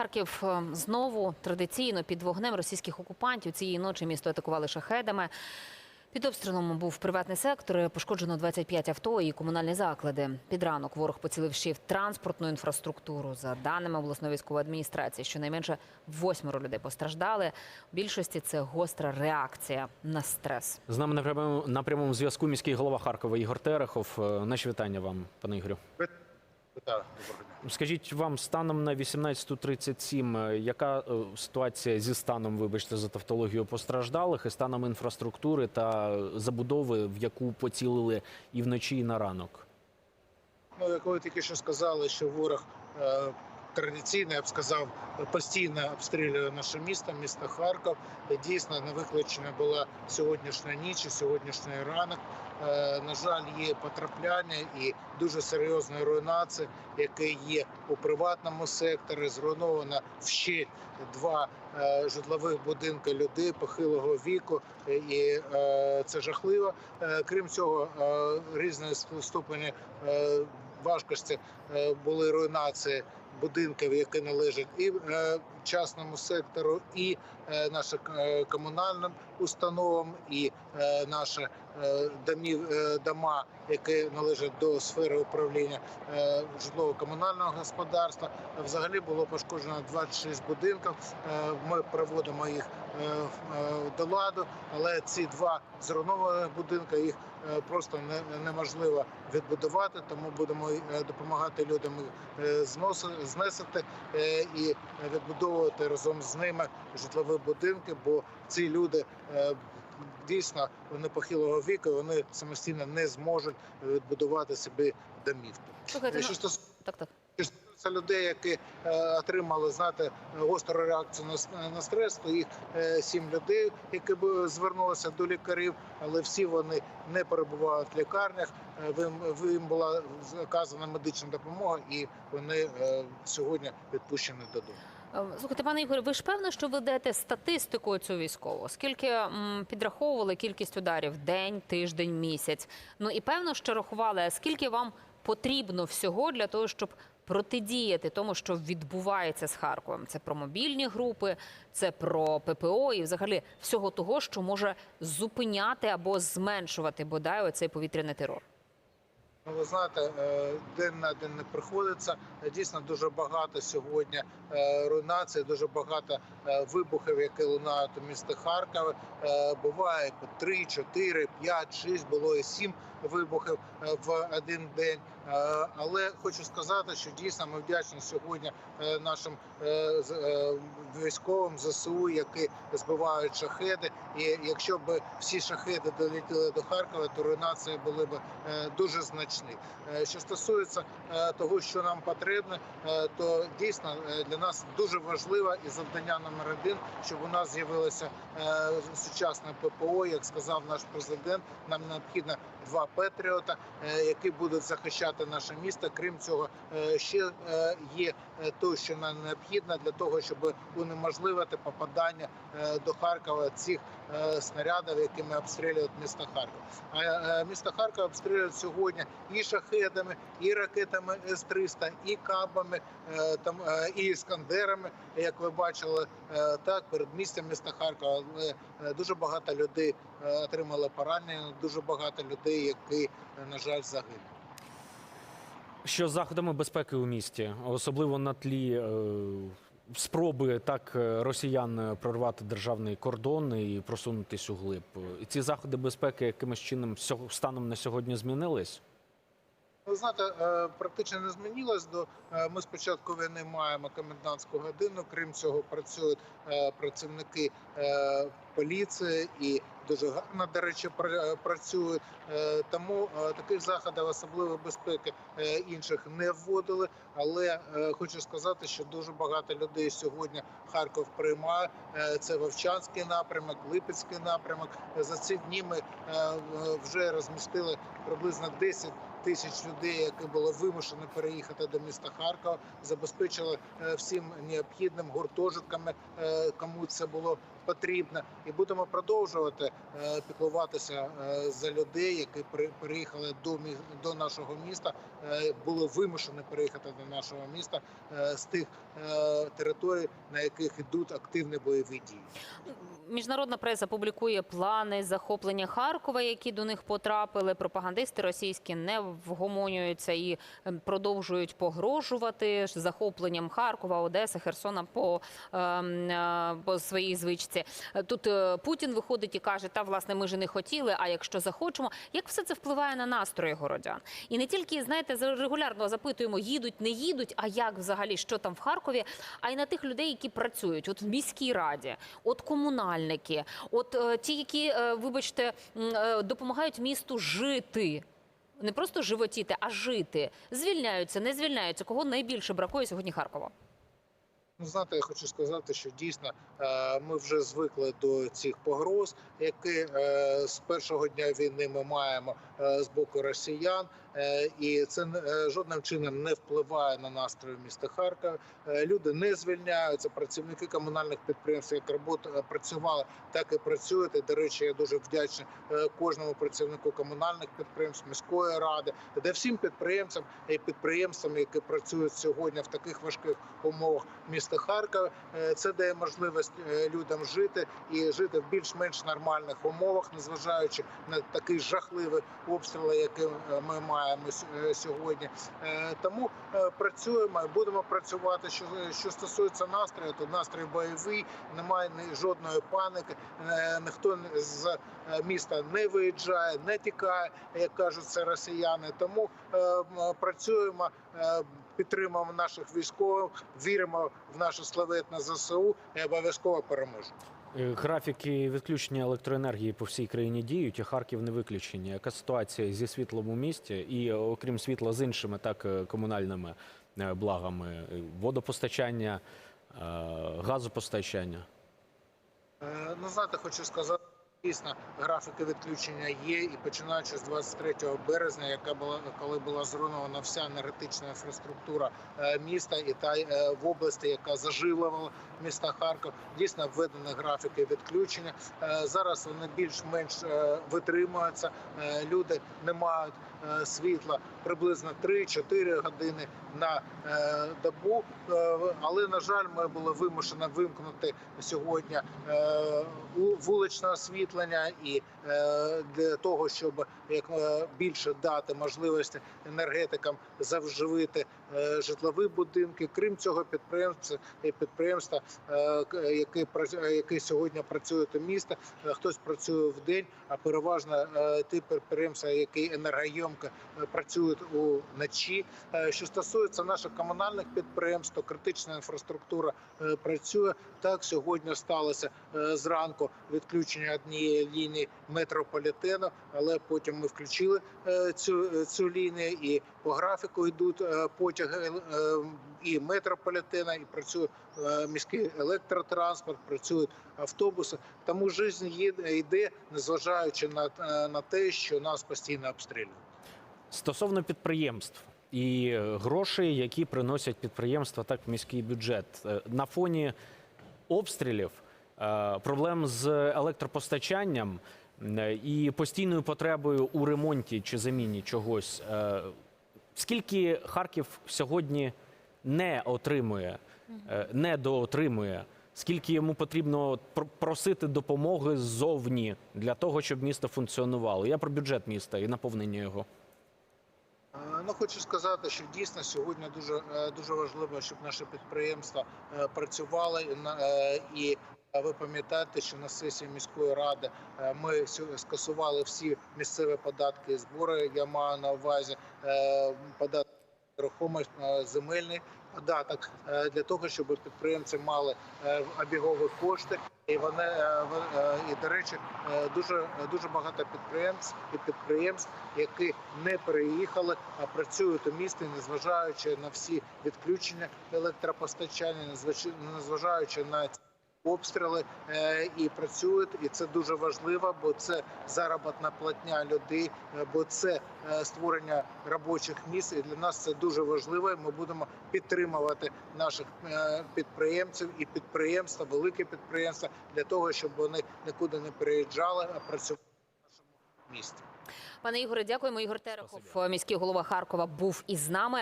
Харків е, знову традиційно під вогнем російських окупантів. Цієї ночі місто атакували шахедами. Під обстрілом був приватний сектор. Пошкоджено 25 авто і комунальні заклади. Під ранок ворог поцілив ще й в транспортну інфраструктуру. За даними обласної військової адміністрації, щонайменше восьмеро людей постраждали. У більшості це гостра реакція на стрес. З нами на прямому, на прямому зв'язку міський голова Харкова Ігор Терехов. Е, Наші вітання вам, пане Ігорю. Вітаю. Скажіть вам станом на 18.37, е, яка е, ситуація зі станом, вибачте, за тавтологію постраждалих і станом інфраструктури та забудови, в яку поцілили і вночі, і на ранок? Ну, як ви тільки що сказали, що ворог е, традиційно, я б сказав, постійно обстрілює наше місто, місто Харків. Дійсно, не виключена була сьогоднішня ніч і сьогоднішній ранок. Е, на жаль, є потрапляння і дуже серйозна руйнація, яка є у приватному секторі. Зруйновано ще два е, житлових будинки людей похилого віку, і е, це жахливо. Е, крім цього, е, різні ступені е, важкості е, були руйнації будинків, які належать і е, частному сектору, і е, нашим е, комунальним установам, і наші домів, дома, які належать до сфери управління житлово-комунального господарства. Взагалі було пошкоджено 26 будинків. Ми проводимо їх до ладу, але ці два зруйнованих будинки їх е, просто неможливо відбудувати, тому будемо е, допомагати людям е, зноси- знесити е, і відбудовувати разом з ними житлові будинки, бо ці люди. е, Дійсно, вони похилого віку, вони самостійно не зможуть відбудувати собі домівки. Слухайте, Що ну, стосується так, так. Стосується людей, які е, отримали знаєте, гостру реакцію на, стрес, то їх е, сім людей, які б звернулися до лікарів, але всі вони не перебувають в лікарнях. Е, Їм, була оказана медична допомога, і вони е, сьогодні відпущені додому. Е, Слухайте, пане Ігорі, ви ж певно, що ведете статистику цю військову? Скільки підраховували кількість ударів день, тиждень, місяць? Ну і певно, що рахували, скільки вам потрібно всього для того, щоб протидіяти тому, що відбувається з Харковом? Це про мобільні групи, це про ППО і взагалі всього того, що може зупиняти або зменшувати бодай оцей повітряний терор. Ну, ви знаєте, е, день на день не приходиться. Дійсно, дуже багато сьогодні е, руйнацій, дуже багато е, вибухів, які лунають у місті Харкові. Буває по 3, 4, 5, 6, було і 7 вибухів в один день. Е, Але хочу сказати, що дійсно ми вдячні сьогодні е, нашим е, військовим ЗСУ, які збивають шахеди. І якщо б всі шахеди долетіли до Харкова, то руйнації були б дуже значні. Що стосується того, що нам потрібно, то дійсно для нас дуже важливо і завдання номер один, щоб у нас з'явилося сучасне ППО. Як сказав наш президент, нам необхідно два Петріота, е, які будуть захищати наше місто. Крім цього, е, ще е, є те, що нам необхідно для того, щоб унеможливити попадання до Харкова цих снарядів, якими обстрілюють місто Харків. А місто Харків обстрілюють сьогодні і шахедами, і ракетами С-300, і кабами, там і іскандерами, як ви бачили, так перед містом міста Харкова. Дуже багато людей отримали поранення, дуже багато людей, які, е, на жаль, загинули. Що з заходами безпеки у місті, особливо на тлі е, спроби так е, росіян прорвати державний кордон і просунутись у глиб. І ці заходи безпеки якимось чином станом на сьогодні змінились? Ви знаєте, е, практично не змінилось. До е, ми спочатку війни маємо комендантську годину. Крім цього, працюють е, працівники поліції і дуже гарно, до речі, працюють. Тому таких заходів особливої безпеки інших не вводили. Але хочу сказати, що дуже багато людей сьогодні Харків приймає. Це Вовчанський напрямок, Липецький напрямок. За ці дні ми вже розмістили приблизно 10 тисяч людей, які були вимушені переїхати до міста Харкова, забезпечили е, всім необхідним гуртожитками, е, кому це було потрібно, і будемо продовжувати е, піклуватися за людей, які переїхали до до нашого міста, були вимушені переїхати до нашого міста з тих територій, на яких йдуть активні бойові дії. Міжнародна преса публікує плани захоплення Харкова, які до них потрапили. Пропагандисти російські не вгомонюються і ем, продовжують погрожувати захопленням Харкова, Одеси, Херсона по, ем, е, по своїй звичці. Е, Тут е, Путін виходить і каже: та власне ми ж не хотіли. А якщо захочемо, як все це впливає на настрої городян? І не тільки знаєте, регулярно запитуємо, їдуть, не їдуть, а як взагалі що там в Харкові, а й на тих людей, які працюють, от в міській раді, от комунальники, от ті, які, вибачте, допомагають місту жити. Не просто животіти, а жити. Звільняються, не звільняються. Кого найбільше бракує сьогодні Харкова? Ну, знаєте, я хочу сказати, що дійсно е, ми вже звикли до цих погроз, які е, з першого дня війни ми маємо е, з боку росіян, і це жодним чином не впливає на настрої міста Харкова. Люди не звільняються. Працівники комунальних підприємств, як робота е, працювали, так і працюють. І, до речі, я дуже вдячний кожному працівнику комунальних підприємств міської ради, де всім підприємцям і підприємствам, які працюють сьогодні в таких важких умовах міста Харкова. Е, Це дає можливість е, людям жити і жити в більш-менш нормальних умовах, незважаючи на такий жахливий обстріл, який е, ми маємо сьогодні. Тому працюємо будемо працювати. Що що стосується настрою, то настрій бойовий, немає жодної паніки. Е, Ніхто з міста не виїжджає, не тікає, як кажуть це росіяни. Тому працюємо. Підтримуємо наших військових, віримо в нашу славетне ЗСУ і обов'язково переможемо. Е, Графіки відключення електроенергії по всій країні діють, а Харків не виключення. Яка ситуація зі світлом у місті і е, окрім світла з іншими так е, комунальними благами? Водопостачання, газопостачання. Ну, знаєте, хочу сказати, дійсно графіки відключення є, і починаючи з 23 березня, яка була коли була зруйнована вся енергетична інфраструктура е, міста, і та е, в області, яка заживлювала міста Харків, дійсно введені графіки відключення. Е, Зараз вони більш-менш витримуються. Люди не мають світла приблизно 3-4 години на е, добу. Е, Але на жаль, ми були вимушені вимкнути сьогодні е, вуличне освітлення і е, для того, щоб як е, більше дати можливості енергетикам завживити е, житлові будинки. Крім цього, підприємства і підприємства, е, які е, які сьогодні працюють у місті, е, хтось працює в день, а переважно е, ті підприємства, які енергойомко е, працюють уночі. Е, Що стосується наших комунальних підприємств, то критична інфраструктура е, працює. Так сьогодні сталося е, зранку відключення однієї лінії метрополітену, але потім ми включили е, цю, цю лінію і по графіку йдуть е, потяги е, і метрополітена, і працює е, міський електротранспорт, працюють автобуси. Тому життя йде, незважаючи на, е, на те, що нас постійно обстрілюють. Стосовно підприємств і е, грошей, які приносять підприємства так міський бюджет Е, на фоні обстрілів, е, проблем з електропостачанням е, і постійною потребою у ремонті чи заміні чогось. Скільки Харків сьогодні не отримує, е, не доотримує? Скільки йому потрібно просити допомоги ззовні для того, щоб місто функціонувало? Я про бюджет міста і наповнення його. Е, Ну, хочу сказати, що дійсно сьогодні дуже е, дуже важливо, щоб наші підприємства працювали і Ви пам'ятаєте, що на сесії міської ради е, ми скасували всі місцеві податки і збори. Я маю на увазі е, податок на е, земельний податок для того, щоб підприємці мали обігові кошти. І вони і до речі, дуже дуже багато підприємств і підприємств, які не переїхали, а працюють у місті, незважаючи на всі відключення електропостачання, незважаючи на обстріли е, і працюють, і це дуже важливо, бо це заробітна платня людей, е, бо це е, створення робочих місць. І для нас це дуже важливо. і Ми будемо підтримувати наших е, підприємців і підприємства, великі підприємства для того, щоб вони нікуди не переїжджали, а працювали в нашому місті. Пане Ігоре, дякуємо. Ігор Терехов, міський голова Харкова, був із нами.